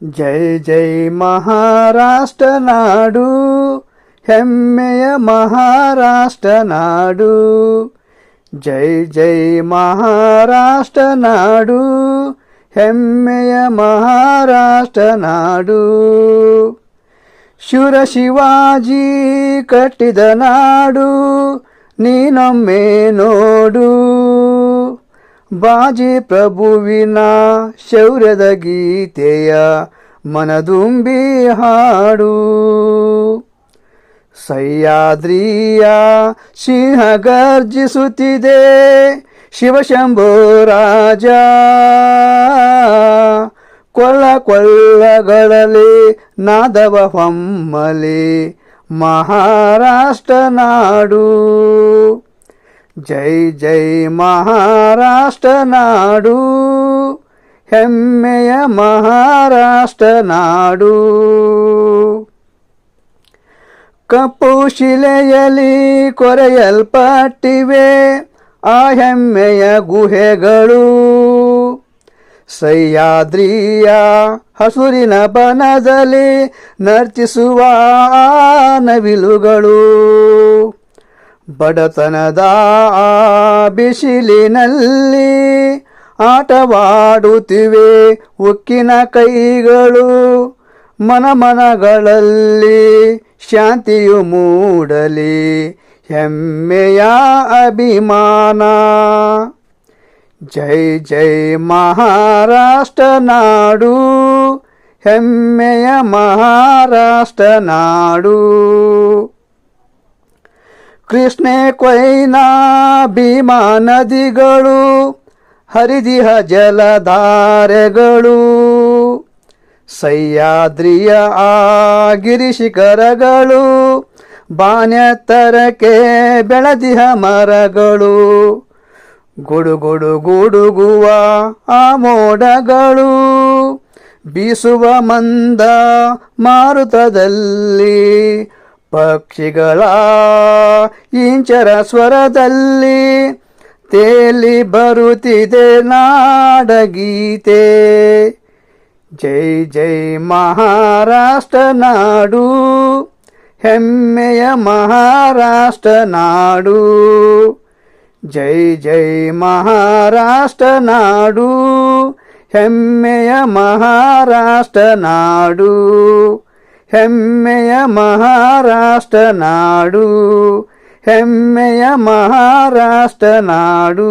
ಜೈ ಜೈ ಮಹಾರಾಷ್ಟ್ರ ನಾಡು ಹೆಮ್ಮೆಯ ಮಹಾರಾಷ್ಟ್ರ ನಾಡು ಜೈ ಜೈ ಮಹಾರಾಷ್ಟ್ರ ನಾಡು ಹೆಮ್ಮೆಯ ಮಹಾರಾಷ್ಟ್ರ ನಾಡು ಶೂರ ಶಿವಾಜಿ ಕಟ್ಟಿದ ನಾಡು ನೀನೊಮ್ಮೆ ನೋಡು ಬಾಜಿ ಪ್ರಭುವಿನ ಶೌರ್ಯದ ಗೀತೆಯ ಮನದುಂಬಿ ಹಾಡು. ಸಹ್ಯಾದ್ರಿಯ ಸಿಂಹ ಗರ್ಜಿಸುತ್ತಿದೆ ಶಿವಶಂಭೋ ರಾಜ. ಕೊಳ್ಳ ಕೊಳ್ಳಗಳಲ್ಲಿ ನಾದವ ಹೊಮ್ಮಲಿ ಮಹಾರಾಷ್ಟ್ರ ನಾಡು. ಜೈ ಜೈ ಮಹಾರಾಷ್ಟ್ರ ನಾಡು, ಹೆಮ್ಮೆಯ ಮಹಾರಾಷ್ಟ್ರ ನಾಡು. ಕಪ್ಪು ಶಿಲೆಯಲ್ಲಿ ಕೊರೆಯಲ್ಪಟ್ಟಿವೆ ಆ ಹೆಮ್ಮೆಯ ಗುಹೆಗಳು. ಸಹ್ಯಾದ್ರಿಯ ಹಸುರಿನ ಬನದಲ್ಲಿ ನರ್ತಿಸುವ ನವಿಲುಗಳು. ಬಡತನದ ಬಿಸಿಲಿನಲ್ಲಿ ಆಟವಾಡುತ್ತಿವೆ ಉಕ್ಕಿನ ಕೈಗಳು. ಮನಮನಗಳಲ್ಲಿ ಶಾಂತಿಯು ಮೂಡಲಿ, ಹೆಮ್ಮೆಯ ಅಭಿಮಾನ. ಜೈ ಜೈ ಮಹಾರಾಷ್ಟ್ರ ನಾಡು, ಹೆಮ್ಮೆಯ ಮಹಾರಾಷ್ಟ್ರ ನಾಡು. ಕೃಷ್ಣೆ ಕೊಯ್ನಾ ಭೀಮಾ ನದಿಗಳು ಹರಿದಿಹ ಜಲಧಾರೆಗಳು, ಸಹ್ಯಾದ್ರಿಯ ಆ ಗಿರಿಶಿಖರಗಳು ಬಾನೆತ್ತರಕ್ಕೆ ಬೆಳದಿಹ ಮರಗಳು ಗುಡುಗುಡು ಗುಡುಗುವ ಆ ಮೋಡಗಳು ಬೀಸುವ ಮಂದ ಮಾರುತದಲ್ಲಿ ಪಕ್ಷಿಗಳ, ಇಂಚರ ಸ್ವರದಲ್ಲಿ ತೇಲಿ ಬರುತ್ತಿದೆ ನಾಡಗೀತೆ. ಜೈ ಜೈ ಮಹಾರಾಷ್ಟ್ರ ನಾಡು, ಹೆಮ್ಮೆಯ ಮಹಾರಾಷ್ಟ್ರ ನಾಡು. ಜೈ ಜೈ ಮಹಾರಾಷ್ಟ್ರ ನಾಡು, ಹೆಮ್ಮೆಯ ಮಹಾರಾಷ್ಟ್ರ ನಾಡು. ಹೆಮ್ಮೆಯ ಮಹಾರಾಷ್ಟ್ರ ನಾಡು ಹೆಮ್ಮೆಯ ಮಹಾರಾಷ್ಟ್ರ ನಾಡು.